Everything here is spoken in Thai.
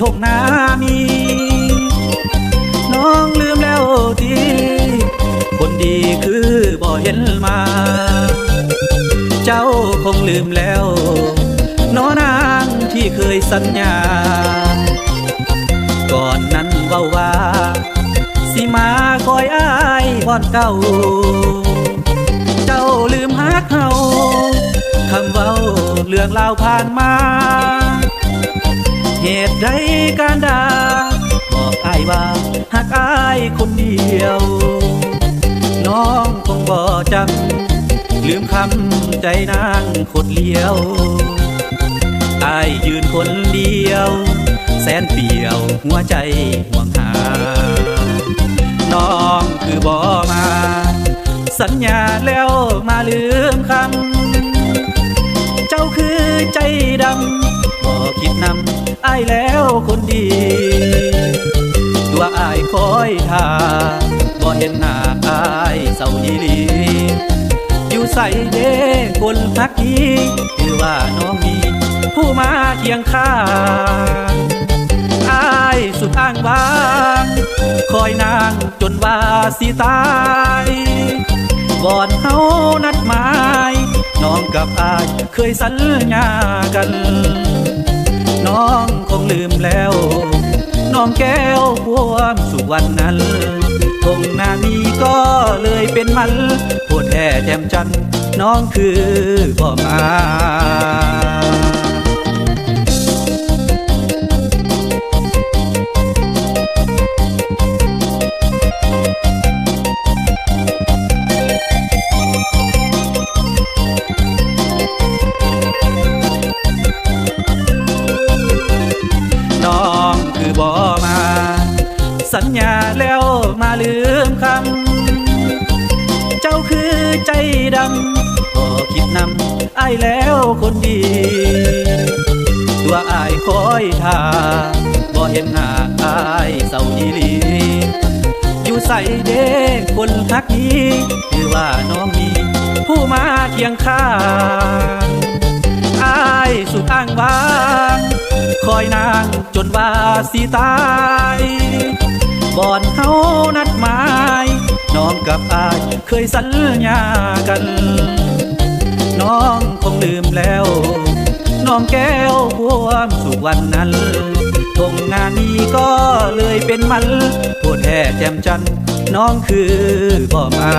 ทงนามี น้องลืมแล้วทีคนดีคือบ่เห็นมา เจ้าคงลืมแล้วน้อนางที่เคยสัญญา ก่อนนั้นเว้าว่า สิมาคอยอ้ายพอนเก่า เจ้าลืมฮักเฮาคำเว้าเรื่องราวผ่านมา เหตุใดการด่าบอกอายว่าหักอายคนเดียว น้องคงบ่จำลืมคำใจนางคดเลี้ยวอายยืนคนเดียว แสนเปี่ยวหัวใจห่วงหา น้องคือบ่มา สัญญาแล้วมาลืมคำ เจ้าคือใจดำ คิดนำอายแล้วคนดี ตัวอายคอยทาบ่เห็นหน้าอายเศร้าอีหลี อยู่ใส่เด้คนพักดีคือว่าน้องมีผู้มาเคียงข้างอายสุดอ้างว้างคอยนางจนว่าสิตายก่อนเฮานัดหมาย น้องกับอายเคยสัญญากัน น้องคงลืมแล้ว น้องแก้วพวมสุวรรณนั้นคงน้านี้ก็เลยเป็นมันพูดแท่แจ่มจันน้องคือพ่อมา สัญญาแล้วมาลืมคำ เจ้าคือใจดำบ่คิดนำไอายแล้วคนดี ตัวอายคอยทาบ่เห็นหน้าอายเศร้าอีหลี อยู่ใส่เด้คนทักนี้คือว่าน้องมีผู้มาเคียงข้างอายสุดอ้างว้าง คอยนางจนว่าสิตายบ่อนเฮานัดหมายน้องกับอายเคยสัญญากัน น้องคงลืมแล้ว น้องแก้วพวมสุวรรณนั้นทงงานนี้ก็เลยเป็นมันพูดแท้แจ่มจัน น้องคือบ่มา